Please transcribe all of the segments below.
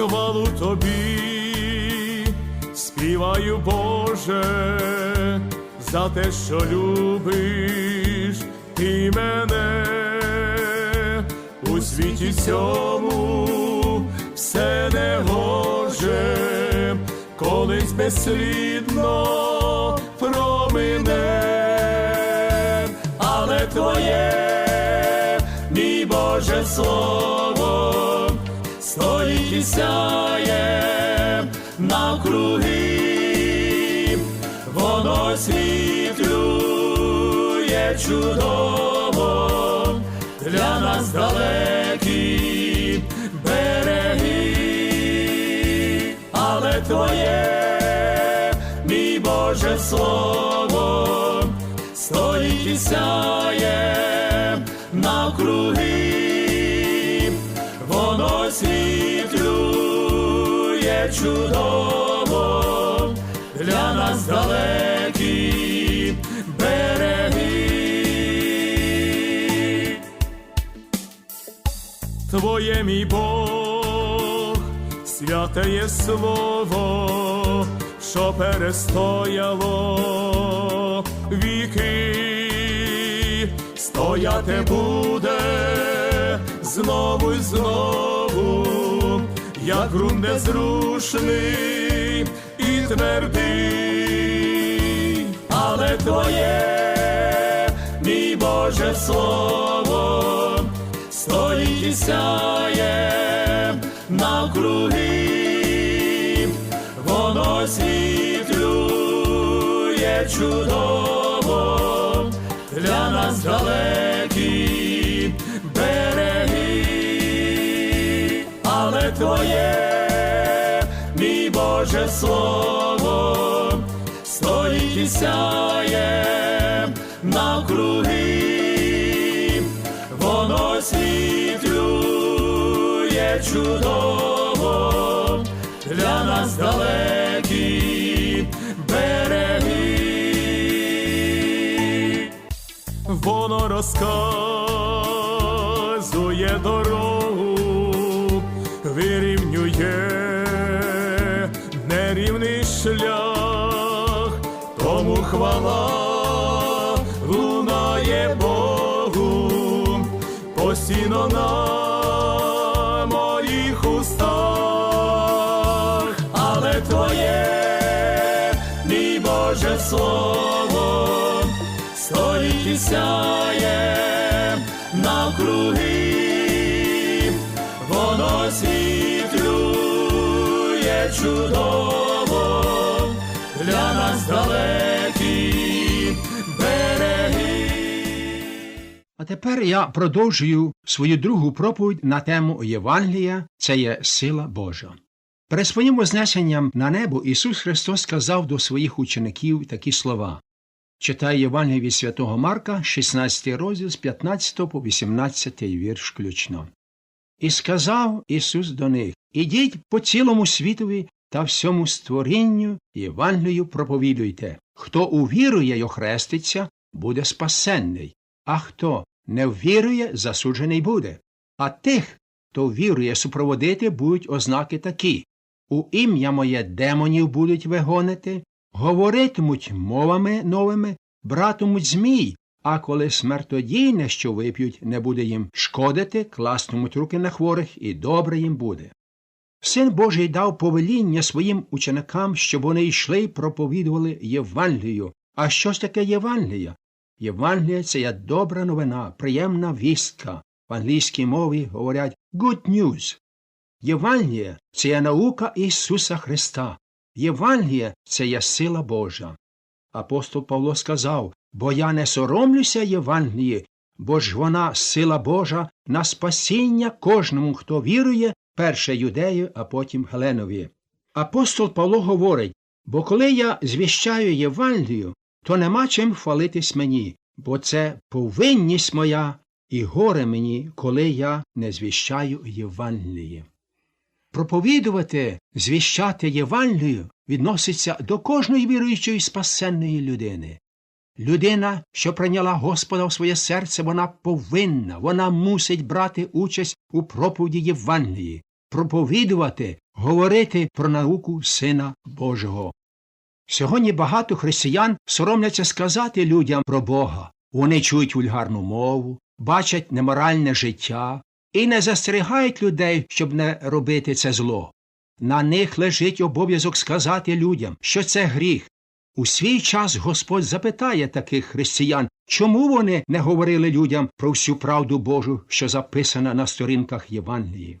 Хвалу тобі, співаю Боже, за те, що любиш ти мене. У світі цьому все не гоже, колись безслідно промине, але твоє, мій Боже слово стоїть і сяє навкруги, воно освітлює чудово для нас далекі береги, але твоє, мій Боже слово, стоїть і сяє навкруги чудово для нас далекі береги. Твоє мій Бог, святе є слово, що перестояло віки, стояти буде знову й знову, як ґрунт незрушний і твердий, але твоє, мій Боже слово, стоїть і сяє навкруги, воно освітлює чудово для нас далекі твоє, мій Боже слово, стоїть і сяє навкруги, воно освітлює чудово для нас далекі береги. Воно розказує дорогу, вирівнює нерівний шлях, тому хвала лунає Богу, постійно на моїх устах, але твоє, мій Боже слово стоїть і сяє чудово для нас далекі береги. А тепер я продовжую свою другу проповідь на тему Євангелія це є сила Божа. Перед своїм вознесенням на небо Ісус Христос сказав до своїх учеників такі слова. Читає Євангелія від святого Марка, 16 розділ з 15 по 18 вірш включно. І сказав Ісус до них Ідіть по цілому світові та всьому створінню Євангелію проповідуйте. Хто увірує й охреститься, буде спасенний, а хто не ввірує, засуджений буде. А тих, хто вірує супроводити, будуть ознаки такі у ім'я моє демонів будуть вигонити, говоритимуть мовами новими, братимуть змій, а коли смертодійне, що вип'ють, не буде їм шкодити, класнуть руки на хворих, і добре їм буде. Син Божий дав повеління своїм ученикам, щоб вони йшли й проповідували Євангелію. А що ж таке Євангелія? Євангелія це є добра новина, приємна вістка. В англійській мові говорять good news. Євангелія це є наука Ісуса Христа. Євангелія це є сила Божа. Апостол Павло сказав, бо я не соромлюся Євангелії, бо ж вона сила Божа на спасіння кожному, хто вірує, перше юдею, а потім Геленові. Апостол Павло говорить, бо коли я звіщаю Євангелію, то нема чим хвалитись мені, бо це повинність моя і горе мені, коли я не звіщаю Євангеліє. Проповідувати, звіщати Євангелію відноситься до кожної віруючої спасенної людини. Людина, що прийняла Господа в своє серце, вона повинна, вона мусить брати участь у проповіді Євангелії, проповідувати, говорити про науку Сина Божого. Сьогодні багато християн соромляться сказати людям про Бога. Вони чують вульгарну мову, бачать неморальне життя і не застерігають людей, щоб не робити це зло. На них лежить обов'язок сказати людям, що це гріх. У свій час Господь запитає таких християн, чому вони не говорили людям про всю правду Божу, що записана на сторінках Євангелії.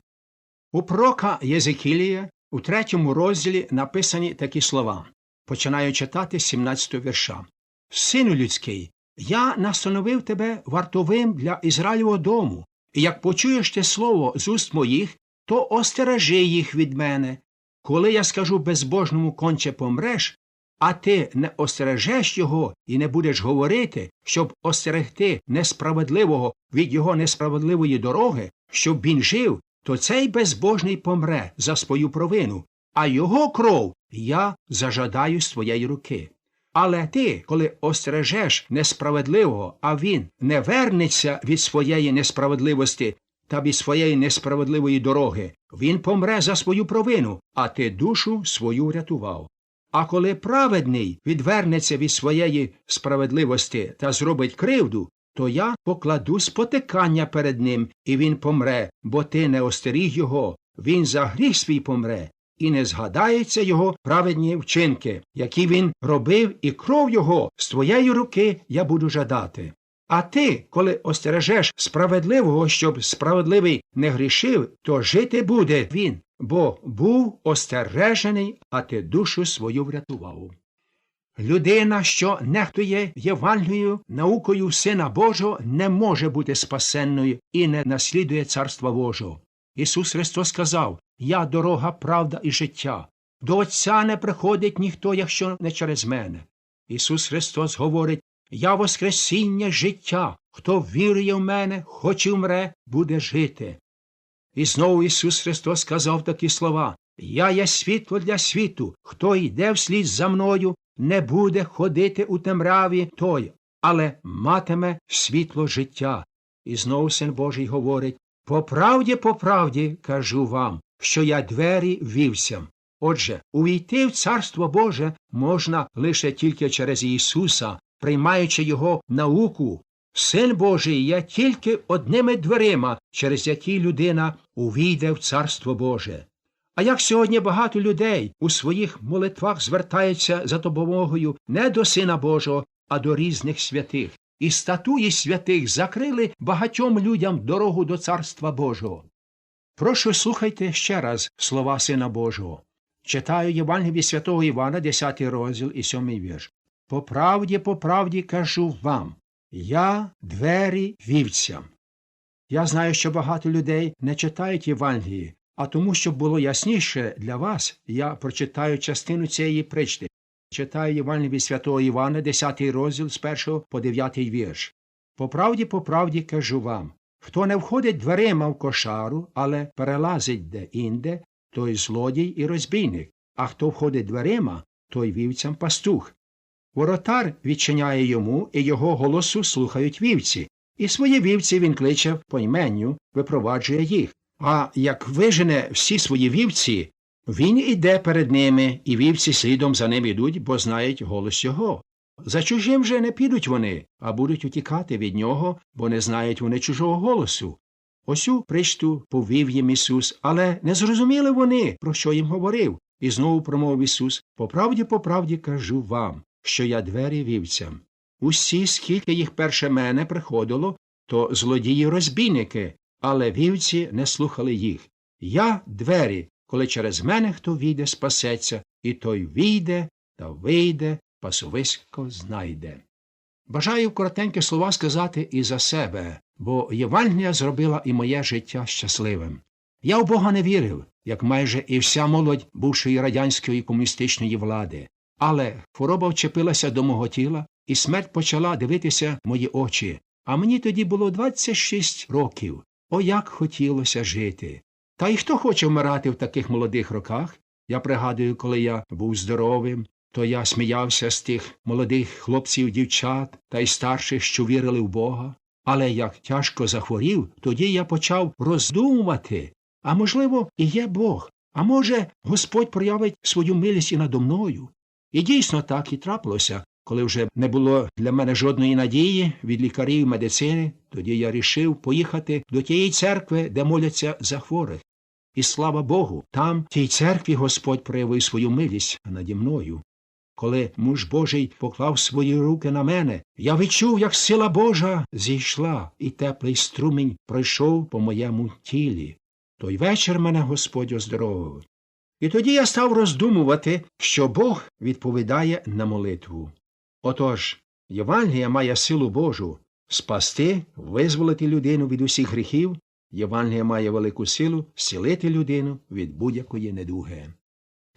У прока Єзекілія у третьому розділі написані такі слова. Починаю читати 17 вірша. Сину людський, я настановив тебе вартовим для Ізраїльового дому, і як почуєш те слово з уст моїх, то остережи їх від мене. Коли я скажу безбожному конче помреш, а ти не остережеш його і не будеш говорити, щоб остерегти несправедливого від його несправедливої дороги, щоб він жив, то цей безбожний помре за свою провину, а його кров я зажадаю з твоєї руки. Але ти, коли остережеш несправедливого, а він не вернеться від своєї несправедливості та від своєї несправедливої дороги, він помре за свою провину, а ти душу свою врятував. А коли праведний відвернеться від своєї справедливості та зробить кривду, то я покладу спотикання перед ним, і він помре, бо ти не остеріг його, він за гріх свій помре, і не згадається його праведні вчинки, які він робив, і кров його з твоєї руки я буду жадати. А ти, коли остережеш справедливого, щоб справедливий не грішив, то жити буде він, бо був остережений, а ти душу свою врятував. Людина, що нехтує Євангелією, наукою Сина Божого, не може бути спасенною і не наслідує Царства Божого. Ісус Христос сказав Я дорога, правда і життя. До Отця не приходить ніхто, якщо не через мене. Ісус Христос говорить Я Воскресіння життя. Хто вірує в мене, хоч і вмре, буде жити. І знову Ісус Христос сказав такі слова Я є світло для світу. Хто йде вслід за мною, не буде ходити у темряві той, але матиме світло життя. І знову Син Божий говорить по правді, по правді кажу вам, що я двері вівсям. Отже, увійти в Царство Боже можна лише тільки через Ісуса, приймаючи Його науку. Син Божий є тільки одними дверима, через які людина увійде в Царство Боже. А як сьогодні багато людей у своїх молитвах звертаються за допомогою не до Сина Божого, а до різних святих, і статуї святих закрили багатьом людям дорогу до Царства Божого. Прошу слухайте ще раз слова Сина Божого. Читаю Євангелії святого Івана, 10 розділ і 7 вірш. По правді, по правді кажу вам, я двері вівцям. Я знаю, що багато людей не читають Євангелії, а тому, щоб було ясніше для вас, я прочитаю частину цієї причти. Читаю Євангелії від святого Івана, 10 розділ з 1 по 9 вірш. По правді, по правді кажу вам хто не входить дверима в кошару, але перелазить де інде, той злодій і розбійник, а хто входить дверима, той вівцям пастух. Воротар відчиняє йому, і його голосу слухають вівці, і свої вівці він кличе по іменню, випроваджує їх. А як вижене всі свої вівці, він іде перед ними, і вівці слідом за ним ідуть, бо знають голос його. За чужим же не підуть вони, а будуть утікати від нього, бо не знають вони чужого голосу. Осю причту повів їм Ісус, але не зрозуміли вони, про що їм говорив. І знову промовив Ісус По правді, по правді кажу вам, що я двері вівцям. Усі, скільки їх перше мене приходило, то злодії розбійники, але вівці не слухали їх. Я двері, коли через мене хто війде, спасеться, і той війде та вийде, пасовисько знайде. Бажаю коротенькі слова сказати і за себе, бо Євангелія зробила і моє життя щасливим. Я в Бога не вірив, як майже і вся молодь бувшої радянської комуністичної влади, але хвороба вчепилася до мого тіла, і смерть почала дивитися мої очі. А мені тоді було 26 років. О, як хотілося жити. Та й хто хоче вмирати в таких молодих роках? Я пригадую, коли я був здоровим, то я сміявся з тих молодих хлопців, дівчат та й старших, що вірили в Бога. Але як тяжко захворів, тоді я почав роздумувати. А можливо, і є Бог, а може, Господь проявить свою милість і надо мною. І дійсно так і трапилося, коли вже не було для мене жодної надії від лікарів медицини, тоді я рішив поїхати до тієї церкви, де моляться за хворих. І слава Богу, там, в тій церкві, Господь проявив свою милість наді мною. Коли муж Божий поклав свої руки на мене, я відчув, як сила Божа зійшла, і теплий струмінь пройшов по моєму тілі. Той вечір мене Господь оздоровив. І тоді я став роздумувати, що Бог відповідає на молитву. Отож, Євангелія має силу Божу спасти, визволити людину від усіх гріхів, Євангелія має велику силу зцілити людину від будь-якої недуги.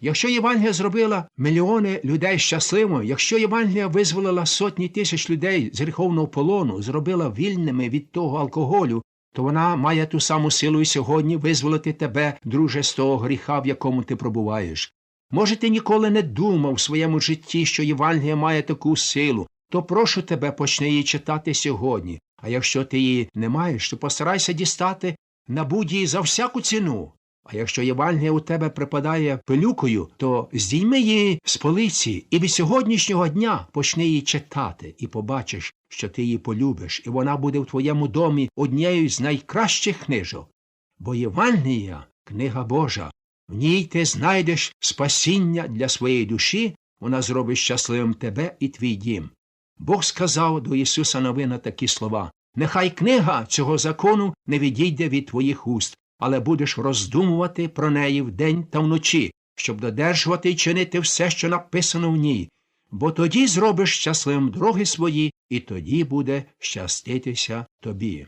Якщо Євангелія зробила мільйони людей щасливими, якщо Євангелія визволила сотні тисяч людей з гріховного полону, зробила вільними від того алкоголю, то вона має ту саму силу і сьогодні визволити тебе, друже, з того гріха, в якому ти пробуваєш. Може, ти ніколи не думав в своєму житті, що Євангелія має таку силу, то прошу тебе, почни її читати сьогодні. А якщо ти її не маєш, то постарайся дістати набудь її за всяку ціну. А якщо Євангелія у тебе припадає пилюкою, то здійми її з полиці і від сьогоднішнього дня почни її читати, і побачиш, що ти її полюбиш, і вона буде в твоєму домі однією з найкращих книжок. Бо Євангелія книга Божа. В ній ти знайдеш спасіння для своєї душі, вона зробить щасливим тебе і твій дім. Бог сказав до Ісуса Новина такі слова Нехай книга цього закону не відійде від твоїх уст, але будеш роздумувати про неї вдень та вночі, щоб додержувати і чинити все, що написано в ній, бо тоді зробиш щасливим дороги свої, і тоді буде щаститися тобі.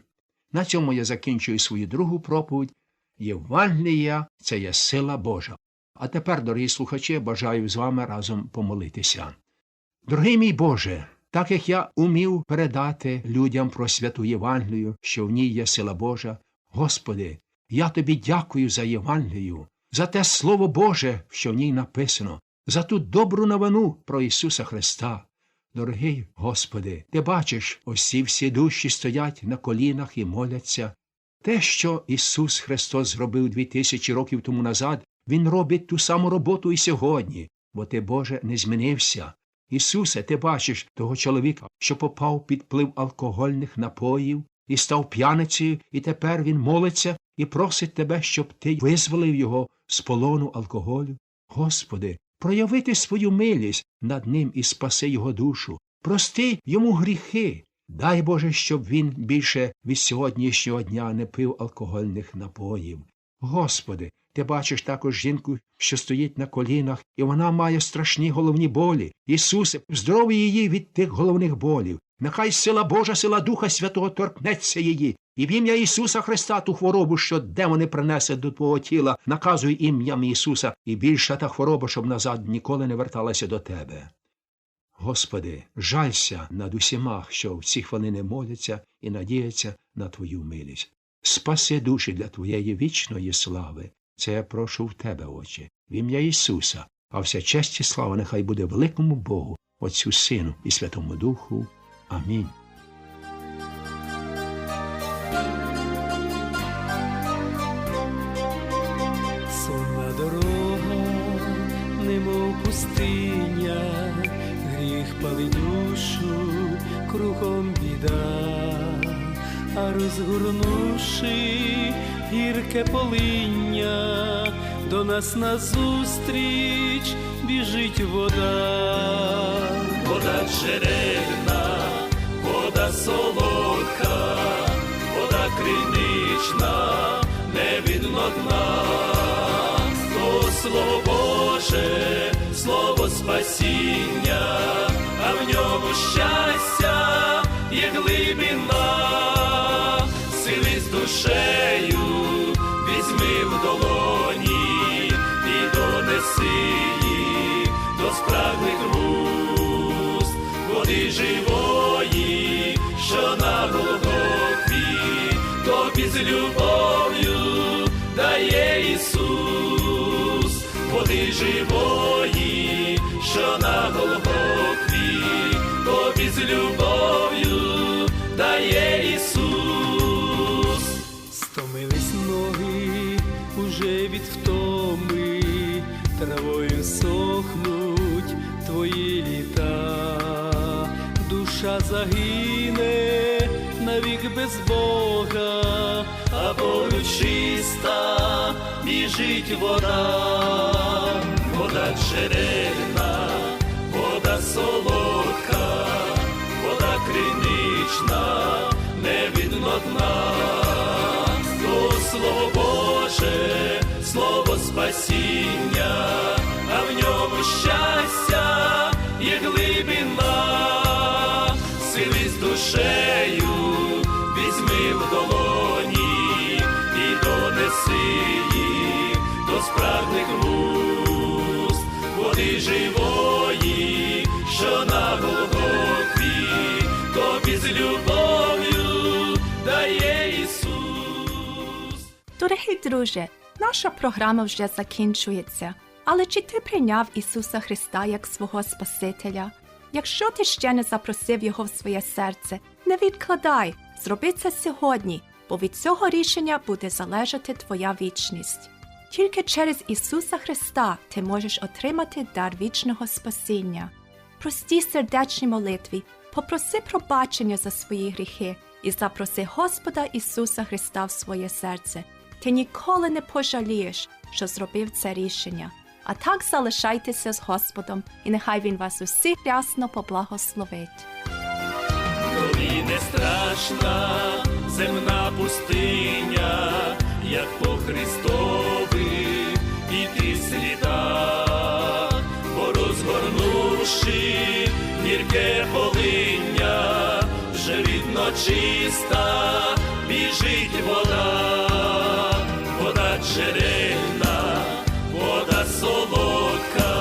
На цьому я закінчую свою другу проповідь. Євангелія це є сила Божа. А тепер, дорогі слухачі, бажаю з вами разом помолитися. Дорогий мій Боже, так як я умів передати людям про святу Євангелію, що в ній є сила Божа, Господи, я тобі дякую за Євангелію, за те Слово Боже, що в ній написано, за ту добру новину про Ісуса Христа. Дорогий Господи, ти бачиш, усі всі душі стоять на колінах і моляться. Те, що Ісус Христос зробив дві тисячі років тому назад, Він робить ту саму роботу і сьогодні, бо ти, Боже, не змінився. Ісусе, ти бачиш того чоловіка, що попав під вплив алкогольних напоїв і став п'яницею, і тепер він молиться і просить тебе, щоб ти визволив його з полону алкоголю. Господи, проявити свою милість над ним і спаси його душу, прости йому гріхи. Дай Боже, щоб він більше від сьогоднішнього дня не пив алкогольних напоїв. Господи, ти бачиш також жінку, що стоїть на колінах, і вона має страшні головні болі. Ісусе, здоровий її від тих головних болів. Нехай сила Божа, сила Духа Святого торкнеться її, і в ім'я Ісуса Христа ту хворобу, що демони принесе до твого тіла, наказуй ім'ям Ісуса, і більша та хвороба, щоб назад ніколи не верталася до тебе. Господи, жалься над усіма, що в ці хвилини моляться і надіються на Твою милість. Спаси душі для Твоєї вічної слави. Це я прошу в Тебе, Отче, в ім'я Ісуса, а вся честь і слава нехай буде великому Богу, Отцю Сину і Святому Духу. Амінь. пустиня, гріх пали душу, кругом біда, а розгорнувши гірке полиння, до нас назустріч біжить вода, вода чередна, вода солодка, вода кринична, не від слово Боже спасіння, а в ньому щастя є глибина, сили з душею, візьми в долоні і донеси їх до справних вуст, води живої, що на Голгофі, тобі з любов'ю дає Ісус, води живої, Ісус. Стомились ноги уже від втоми, травою сохнуть твої літа, душа загине навік без Бога, а волю чиста біжить вода, вода джерельна, вода солодка, вода кринична, не видно дна, то слово Боже, слово спасіння, а в ньому щастя Дорогий друже, наша програма вже закінчується. Але чи ти прийняв Ісуса Христа як свого Спасителя? Якщо ти ще не запросив Його в своє серце, не відкладай, зроби це сьогодні, бо від цього рішення буде залежати твоя вічність. Тільки через Ісуса Христа ти можеш отримати дар вічного спасіння. Прості сердечні молитві, попроси пробачення за свої гріхи і запроси Господа Ісуса Христа в своє серце. Ти ніколи не пожалієш, що зробив це рішення. А так залишайтеся з Господом, і нехай Він вас усіх рясно поблагословить. Тобі не страшна земна пустиня, як по Христових іти слідах, бо розгорнувши гірке полиння, вже видно чиста біжить вода джерельна, вода солодка,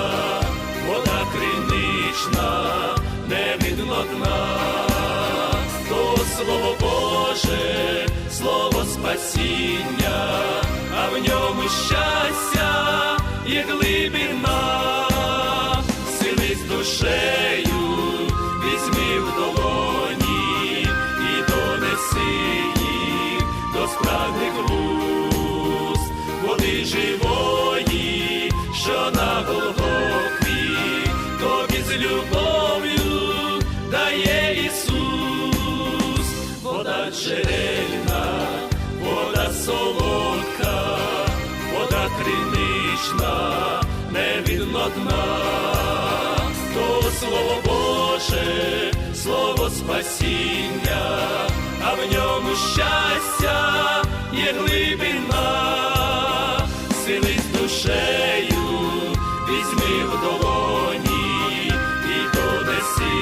вода кринична, не видно дна, то слово Боже, слово спасіння, а в ньому щастя є глибина, сили з душею, не видно дна, то слово Боже, слово спасіння, а в ньому щастя є глибина, сили з душею, візьми в долоні і донеси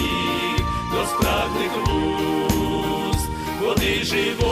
їх до справних вуст, води живої, що